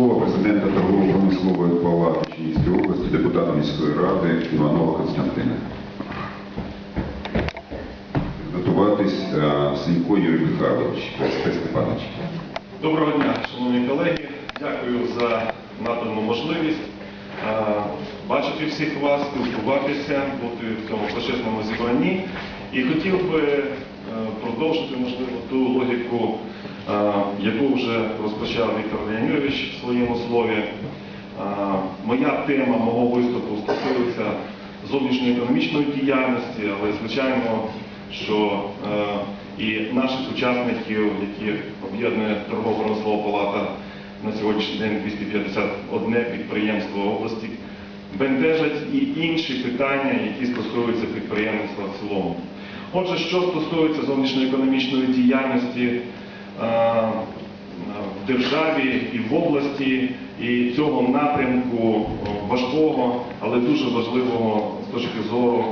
слово президента торгово-промислової палати Чернігівської області, депутата міської ради Іванова Константина. Готуватись е, Сенько Юрій Михайлович. Степанович. Доброго дня, шановні колеги. Дякую за надану можливість е, бачити всіх вас, спілкуватися, бути в цьому почесному зібранні. І хотів би е, продовжити, можливо, ту логіку, яку вже розпочав Віктор Леонідович в своєму слові. Е, Моя тема мого виступу стосується зовнішньої економічної діяльності, але звичайно, що е, і наших учасників, які об'єднує торгово-промислова палата на сьогоднішній день 251 підприємство області, бентежать і інші питання, які стосуються підприємництва в цілому. Отже, що стосується зовнішньоекономічної діяльності е, державі і в області, і цього напрямку важкого, але дуже важливого з точки зору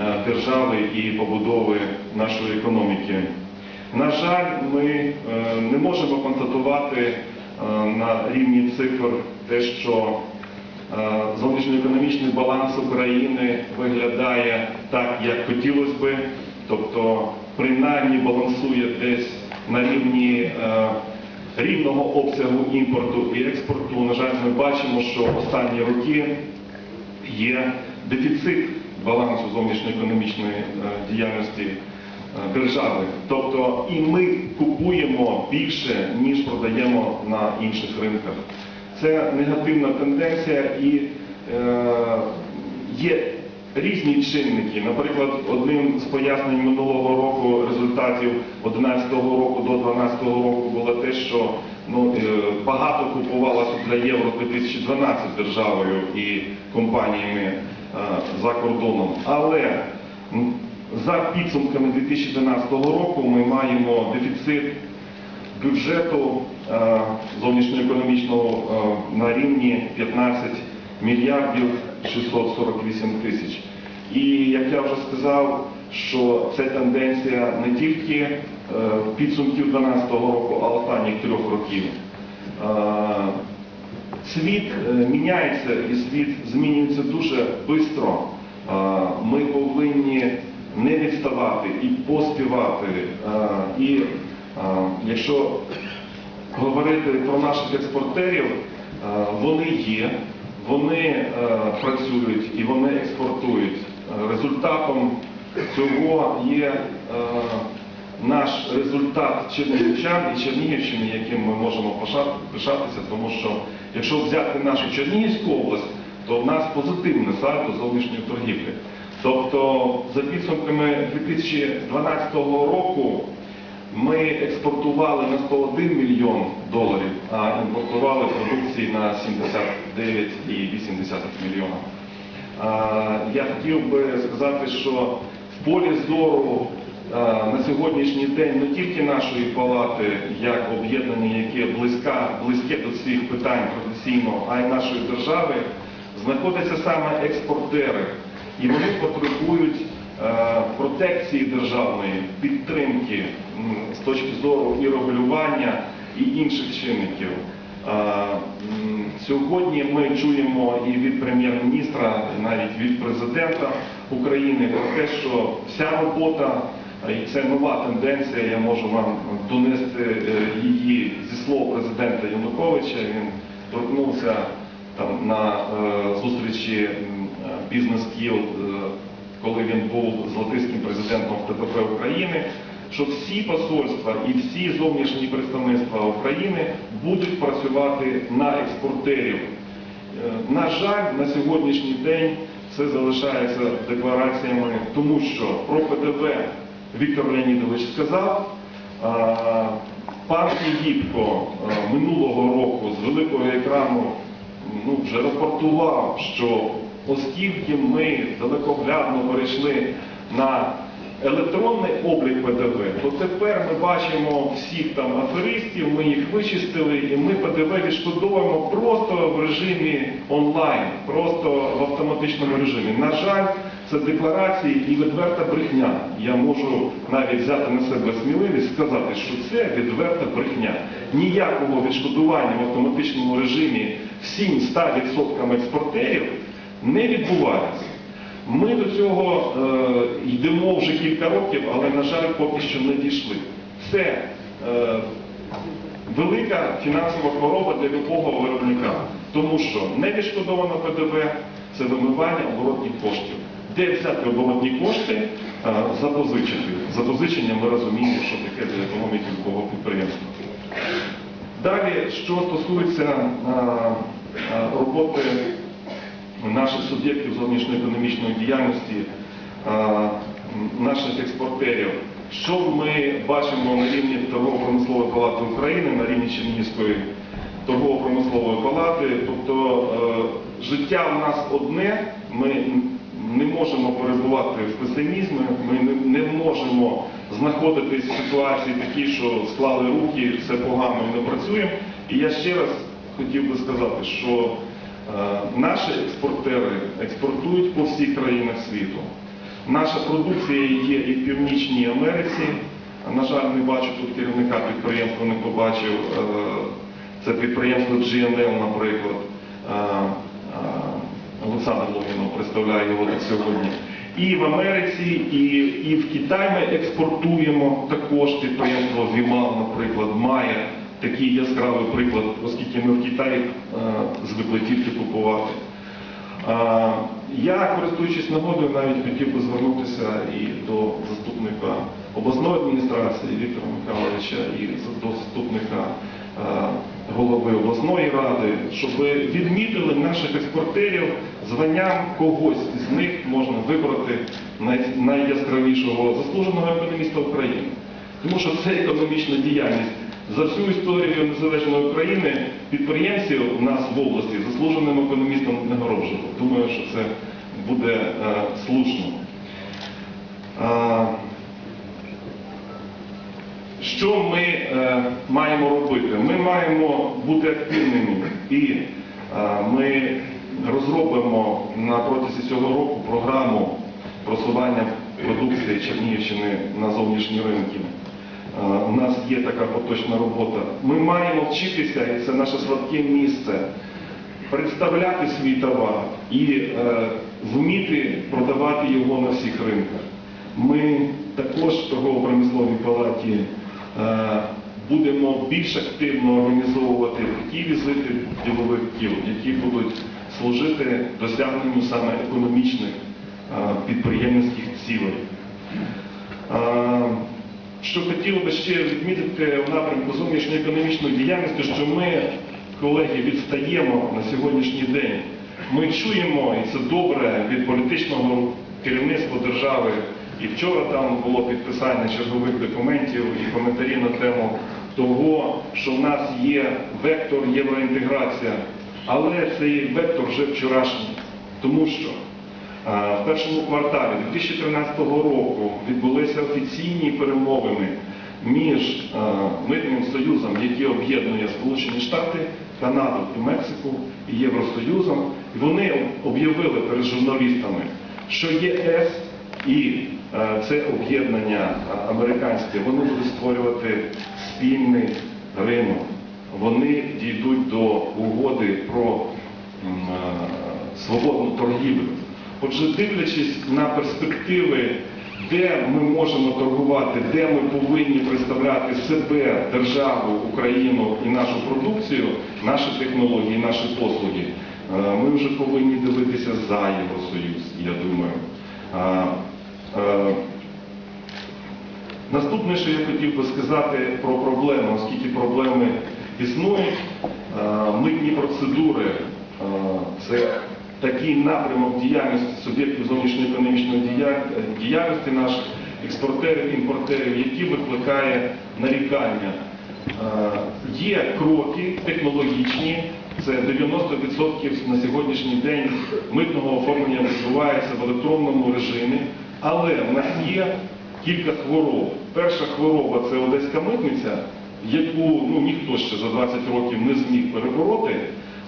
е, держави і побудови нашої економіки. На жаль, ми е, не можемо констатувати е, на рівні цифр те, що зовнішньоекономічний баланс України виглядає так, як хотілося би, тобто принаймні балансує десь на рівні рівного обсягу імпорту і експорту. На жаль, ми бачимо, що останні роки є дефіцит балансу зовнішньоекономічної е, діяльності е, держави. Тобто і ми купуємо більше, ніж продаємо на інших ринках. Це негативна тенденція і е, є різні чинники. Наприклад, одним з пояснень минулого року результатів 2011 року до 2012 року було те, що ну, е, багато купувалося для Євро 2012 державою і компаніями е, за кордоном. Але за підсумками 2012 року ми маємо дефіцит бюджету е, зовнішньоекономічного на рівні 15 мільярдів 648 тисяч. І як я вже сказав, що це тенденція не тільки е, підсумків 2012 року, а останніх трьох років. Е, Світ е, міняється і світ змінюється дуже швидко. Ми повинні не відставати і поспівати. І якщо говорити про наших експортерів, вони є, вони е, працюють і вони експортують. Результатом цього є е, наш результат чернігівчан і Чернігівщини, яким ми можемо пишатися, тому що якщо взяти нашу Чернігівську область, то в нас позитивне сальдо зовнішньої торгівлі. Тобто, за підсумками 2012 року ми експортували на 101 мільйон доларів, а імпортували продукції на 79,8 мільйона. Я хотів би сказати, що в полі зору на сьогоднішній день не тільки нашої палати, як об'єднання, яке близька, близьке до цих питань професійно, а й нашої держави, знаходяться саме експортери. І вони потребують протекції державної, підтримки з точки зору і регулювання, і інших чинників. Сьогодні ми чуємо і від прем'єр-міністра, і навіть від президента України про те, що вся робота, і це нова тенденція, я можу вам донести е, її зі слов президента Януковича. Він торкнувся там на е, зустрічі бізнес-кіл, коли він був золотиським президентом ТПП України, що всі посольства і всі зовнішні представництва України будуть працювати на експортерів. Е, На жаль, на сьогоднішній день це залишається деклараціями, тому що про ПДВ Віктор Леонідович сказав. Пан Єгіпко е, минулого року з великого екрану ну, вже рапортував, що оскільки ми далекоглядно перейшли на електронний облік ПДВ, то тепер ми бачимо всіх там аферистів, ми їх вичистили, і ми ПДВ відшкодовуємо просто в режимі онлайн, просто в автоматичному режимі. На жаль, це декларації і відверта брехня. Я можу навіть взяти на себе сміливість сказати, що це відверта брехня. Ніякого відшкодування в автоматичному режимі всім 100% експортерів не відбувається. Ми до цього е, йдемо вже кілька років, але, на жаль, поки що не дійшли. Це е, велика фінансова хвороба для любого виробника, тому що невідшкодовано ПДВ це вимивання оборотних коштів. Де взяти оборотні кошти, е, запозичити. Запозичення ми розуміємо, що таке для економіки любого підприємства. Далі, що стосується е, е, роботи наших суб'єктів зовнішньоекономічної діяльності, е, наших експортерів. Що ми бачимо на рівні торгово-промислової палати України, на рівні Чернігівської торгово-промислової палати? Тобто е, життя в нас одне, ми не можемо перебувати в песимізмі, ми не, можемо знаходитись в ситуації такій, що склали руки, все погано і не працюємо. І я ще раз хотів би сказати, що Наші експортери експортують по всіх країнах світу. Наша продукція є і в Північній Америці. На жаль, не бачу тут керівника підприємства, не побачив. Е, Це підприємство GNL, наприклад. Е, е, Олександр Логінов представляє його тут сьогодні. І в Америці, і, і в Китай ми експортуємо також підприємство Вімал, наприклад, має такий яскравий приклад, оскільки ми в Китаї е, звикли тільки купувати. Е, Я, користуючись нагодою, навіть хотів би звернутися і до заступника обласної адміністрації Віктора Михайловича, і до заступника е, голови обласної ради, щоб відмітили наших експортерів званням когось з них можна вибрати найяскравішого заслуженого економіста України. Тому що це економічна діяльність. За всю історію незалежної України підприємців у нас в області заслуженим економістом нагороджено. Думаю, що це буде е, слушно. Е, що ми е, маємо робити? Ми маємо бути активними і е, ми розробимо на протязі цього року програму просування продукції Чернігівщини на зовнішні ринки. Е, У нас є така поточна робота. Ми маємо вчитися, і це наше слабке місце, представляти свій товар і е, вміти продавати його на всіх ринках. Ми також в торгово-промисловій палаті е, будемо більш активно організовувати такі візити ділових кіл, які будуть служити досягненню саме економічних е, підприємницьких цілей. Що хотів би ще відмітити в напрямку зовнішньої економічної діяльності, що ми, колеги, відстаємо на сьогоднішній день. Ми чуємо, і це добре, від політичного керівництва держави. І вчора там було підписання чергових документів і коментарі на тему того, що в нас є вектор євроінтеграція, але цей вектор вже вчорашній, тому що В першому кварталі 2013 року відбулися офіційні перемовини між Митним Союзом, який об'єднує Сполучені Штати, Канаду і Мексику, і Євросоюзом. І вони об'явили перед журналістами, що ЄС і це об'єднання американське, вони будуть створювати спільний ринок. Вони дійдуть до угоди про свободну торгівлю. Отже, дивлячись на перспективи, де ми можемо торгувати, де ми повинні представляти себе, державу, Україну і нашу продукцію, наші технології, наші послуги, е, ми вже повинні дивитися за Євросоюз, я думаю. Е, Наступне, що я хотів би сказати про проблеми, оскільки проблеми існують, Е, митні процедури це такий напрямок діяльності суб'єктів зовнішньоекономічної діяльності наших експортерів, імпортерів, які викликає нарікання. Е, Є кроки технологічні, це 90% на сьогоднішній день митного оформлення відбувається в електронному режимі, але в нас є кілька хвороб. Перша хвороба це одеська митниця, яку ну, ніхто ще за 20 років не зміг перебороти,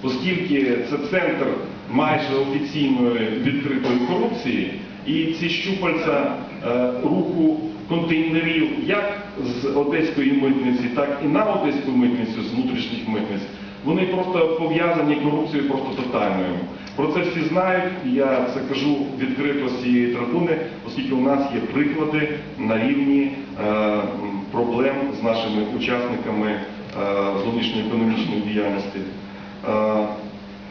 оскільки це центр майже офіційної відкритої корупції, і ці щупальця е, руху контейнерів як з одеської митниці, так і на одеську митницю з внутрішніх митниць, вони просто пов'язані корупцією просто тотальною. Про це всі знають, я це кажу відкрито з цієї трибуни, оскільки у нас є приклади на рівні е, проблем з нашими учасниками е, зовнішньої економічної діяльності. Е,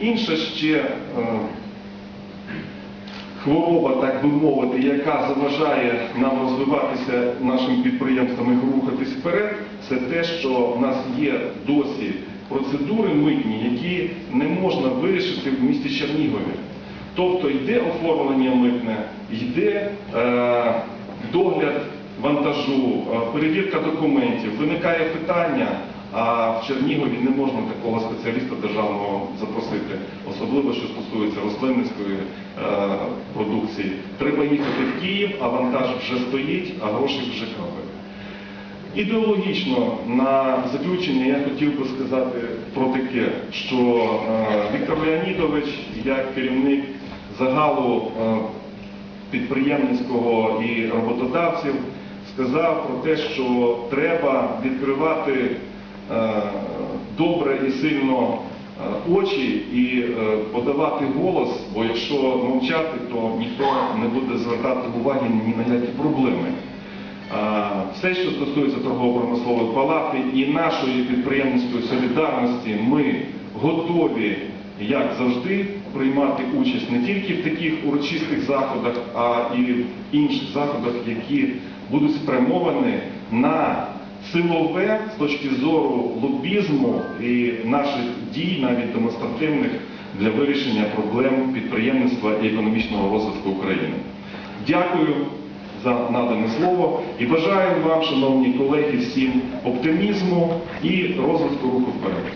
інша ще е, хвороба, так би мовити, яка заважає нам розвиватися нашим підприємствам і рухатись вперед, це те, що в нас є досі процедури митні, які не можна вирішити в місті Чернігові. Тобто йде оформлення митне, йде е, догляд вантажу, е, перевірка документів, виникає питання, а в Чернігові не можна такого спеціаліста державного запросити, особливо що стосується рослинницької е, продукції. Треба їхати в Київ, а вантаж вже стоїть, а гроші вже капають. Ідеологічно на заключення я хотів би сказати про таке, що е, Віктор Леонідович, як керівник загалу е, підприємницького і роботодавців, сказав про те, що треба відкривати добре і сильно е, очі і е, подавати голос, бо якщо мовчати, то ніхто не буде звертати уваги ні на які проблеми. Все, що стосується торгово-промислової палати і нашої підприємницької солідарності, ми готові, як завжди, приймати участь не тільки в таких урочистих заходах, а і в інших заходах, які будуть спрямовані на силове з точки зору лобізму і наших дій, навіть демонстративних, для вирішення проблем підприємництва і економічного розвитку України. Дякую за надане слово і бажаю вам, шановні колеги, всім оптимізму і розвитку руху вперед.